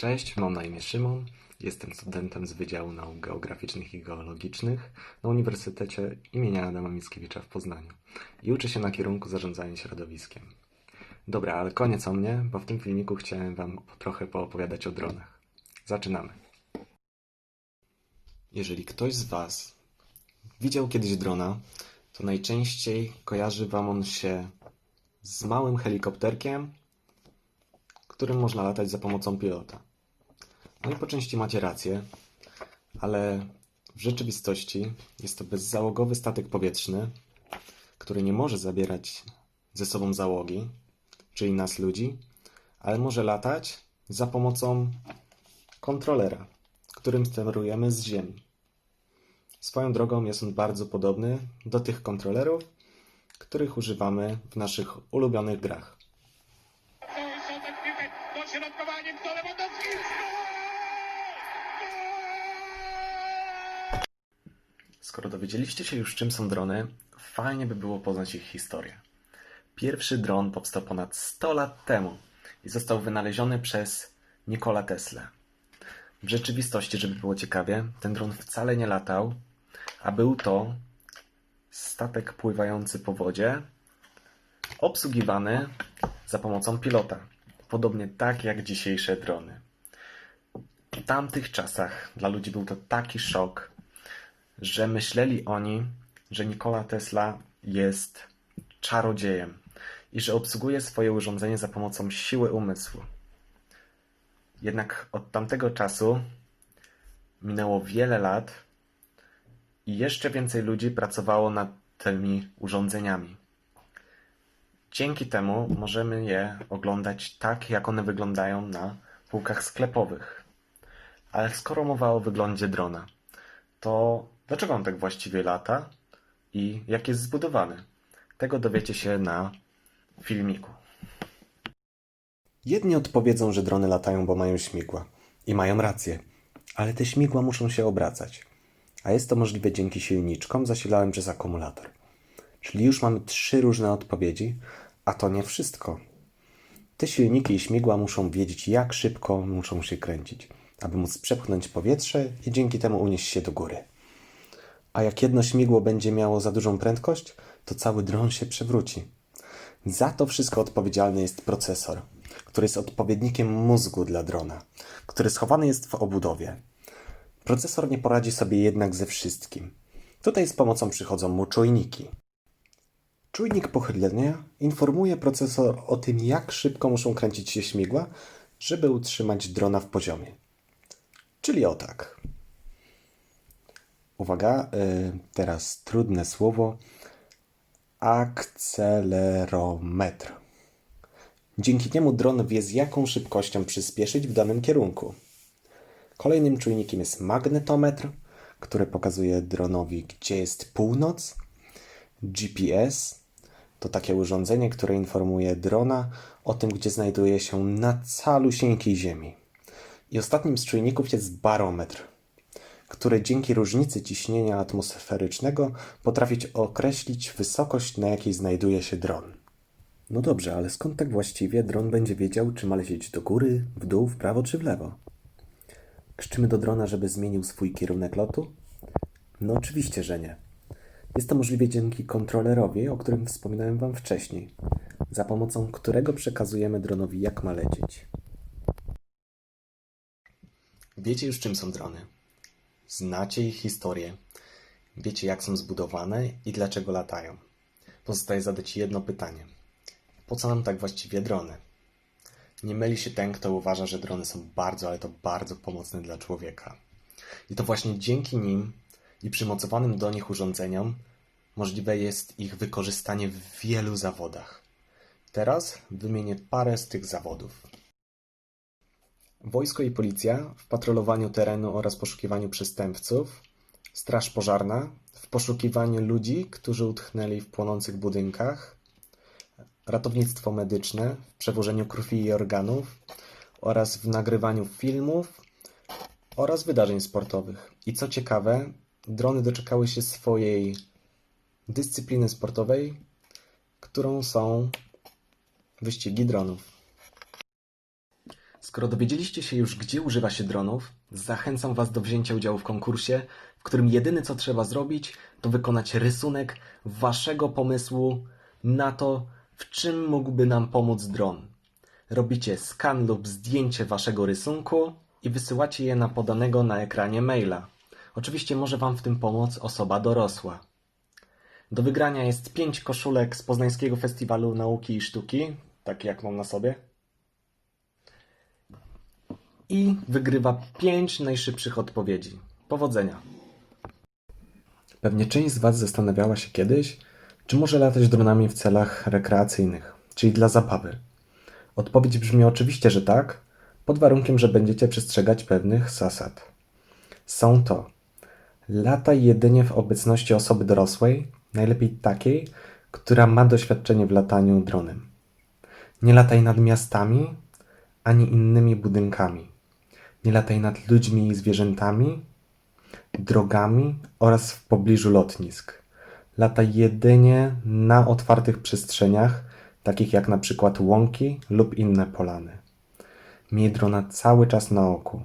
Cześć, mam na imię Szymon. Jestem studentem z Wydziału Nauk Geograficznych i Geologicznych na Uniwersytecie imienia Adama Mickiewicza w Poznaniu i uczę się na kierunku zarządzania środowiskiem. Dobra, ale koniec o mnie, bo w tym filmiku chciałem Wam trochę poopowiadać o dronach. Zaczynamy. Jeżeli ktoś z Was widział kiedyś drona, to najczęściej kojarzy Wam on się z małym helikopterkiem, którym można latać za pomocą pilota. No i po części macie rację, ale w rzeczywistości jest to bezzałogowy statek powietrzny, który nie może zabierać ze sobą załogi, czyli nas ludzi, ale może latać za pomocą kontrolera, którym sterujemy z Ziemi. Swoją drogą jest on bardzo podobny do tych kontrolerów, których używamy w naszych ulubionych grach. Kto Lewandowski! Skoro dowiedzieliście się już czym są drony, fajnie by było poznać ich historię. Pierwszy dron powstał ponad 100 lat temu i został wynaleziony przez Nikola Tesla. W rzeczywistości, żeby było ciekawie, ten dron wcale nie latał, a był to statek pływający po wodzie, obsługiwany za pomocą pilota. Podobnie tak jak dzisiejsze drony. W tamtych czasach dla ludzi był to taki szok, że myśleli oni, że Nikola Tesla jest czarodziejem i że obsługuje swoje urządzenie za pomocą siły umysłu. Jednak od tamtego czasu minęło wiele lat i jeszcze więcej ludzi pracowało nad tymi urządzeniami. Dzięki temu możemy je oglądać tak, jak one wyglądają na półkach sklepowych. Ale skoro mowa o wyglądzie drona, to dlaczego on tak właściwie lata i jak jest zbudowany? Tego dowiecie się na filmiku. Jedni odpowiedzą, że drony latają, bo mają śmigła. I mają rację. Ale te śmigła muszą się obracać. A jest to możliwe dzięki silniczkom zasilałem przez akumulator. Czyli już mamy trzy różne odpowiedzi, a to nie wszystko. Te silniki i śmigła muszą wiedzieć, jak szybko muszą się kręcić, aby móc przepchnąć powietrze i dzięki temu unieść się do góry. A jak jedno śmigło będzie miało za dużą prędkość, to cały dron się przewróci. Za to wszystko odpowiedzialny jest procesor, który jest odpowiednikiem mózgu dla drona, który schowany jest w obudowie. Procesor nie poradzi sobie jednak ze wszystkim. Tutaj z pomocą przychodzą mu czujniki. Czujnik pochylenia informuje procesor o tym, jak szybko muszą kręcić się śmigła, żeby utrzymać drona w poziomie. Czyli o tak. Uwaga, y, teraz trudne słowo. Akcelerometr. Dzięki niemu dron wie, z jaką szybkością przyspieszyć w danym kierunku. Kolejnym czujnikiem jest magnetometr, który pokazuje dronowi, gdzie jest północ. GPS to takie urządzenie, które informuje drona o tym, gdzie znajduje się na calusieńkiej Ziemi. I ostatnim z czujników jest barometr, który dzięki różnicy ciśnienia atmosferycznego potrafi określić wysokość, na jakiej znajduje się dron. No dobrze, ale skąd tak właściwie dron będzie wiedział, czy ma lecieć do góry, w dół, w prawo czy w lewo? Krzyczymy do drona, żeby zmienił swój kierunek lotu? No oczywiście, że nie. Jest to możliwe dzięki kontrolerowi, o którym wspominałem Wam wcześniej, za pomocą którego przekazujemy dronowi, jak ma lecieć. Wiecie już, czym są drony. Znacie ich historię. Wiecie, jak są zbudowane i dlaczego latają. Pozostaje zadać jedno pytanie. Po co nam tak właściwie drony? Nie myli się ten, kto uważa, że drony są bardzo, ale to bardzo pomocne dla człowieka. I to właśnie dzięki nim i przymocowanym do nich urządzeniom możliwe jest ich wykorzystanie w wielu zawodach. Teraz wymienię parę z tych zawodów. Wojsko i policja w patrolowaniu terenu oraz poszukiwaniu przestępców, straż pożarna w poszukiwaniu ludzi, którzy utknęli w płonących budynkach, ratownictwo medyczne w przewożeniu krwi i organów oraz w nagrywaniu filmów oraz wydarzeń sportowych. I co ciekawe, drony doczekały się swojej dyscypliny sportowej, którą są wyścigi dronów. Skoro dowiedzieliście się już, gdzie używa się dronów, zachęcam Was do wzięcia udziału w konkursie, w którym jedyne co trzeba zrobić, to wykonać rysunek Waszego pomysłu na to, w czym mógłby nam pomóc dron. Robicie skan lub zdjęcie Waszego rysunku i wysyłacie je na podanego na ekranie maila. Oczywiście może Wam w tym pomóc osoba dorosła. Do wygrania jest 5 koszulek z Poznańskiego Festiwalu Nauki i Sztuki, takie jak mam na sobie. I wygrywa 5 najszybszych odpowiedzi. Powodzenia! Pewnie część z Was zastanawiała się kiedyś, czy może latać dronami w celach rekreacyjnych, czyli dla zabawy. Odpowiedź brzmi oczywiście, że tak, pod warunkiem, że będziecie przestrzegać pewnych zasad. Są to Lataj jedynie w obecności osoby dorosłej, najlepiej takiej, która ma doświadczenie w lataniu dronem. Nie lataj nad miastami ani innymi budynkami. Nie lataj nad ludźmi i zwierzętami, drogami oraz w pobliżu lotnisk. Lataj jedynie na otwartych przestrzeniach, takich jak na przykład łąki lub inne polany. Miej drona cały czas na oku.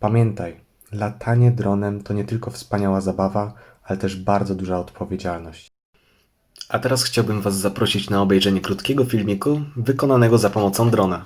Pamiętaj, latanie dronem to nie tylko wspaniała zabawa, ale też bardzo duża odpowiedzialność. A teraz chciałbym Was zaprosić na obejrzenie krótkiego filmiku wykonanego za pomocą drona.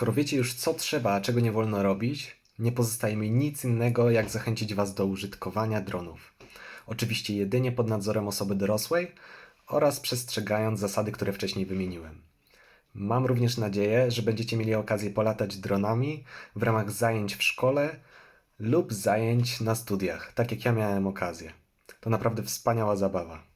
Skoro wiecie już co trzeba, a czego nie wolno robić, nie pozostaje mi nic innego, jak zachęcić Was do użytkowania dronów. Oczywiście jedynie pod nadzorem osoby dorosłej oraz przestrzegając zasady, które wcześniej wymieniłem. Mam również nadzieję, że będziecie mieli okazję polatać dronami w ramach zajęć w szkole lub zajęć na studiach, tak jak ja miałem okazję. To naprawdę wspaniała zabawa.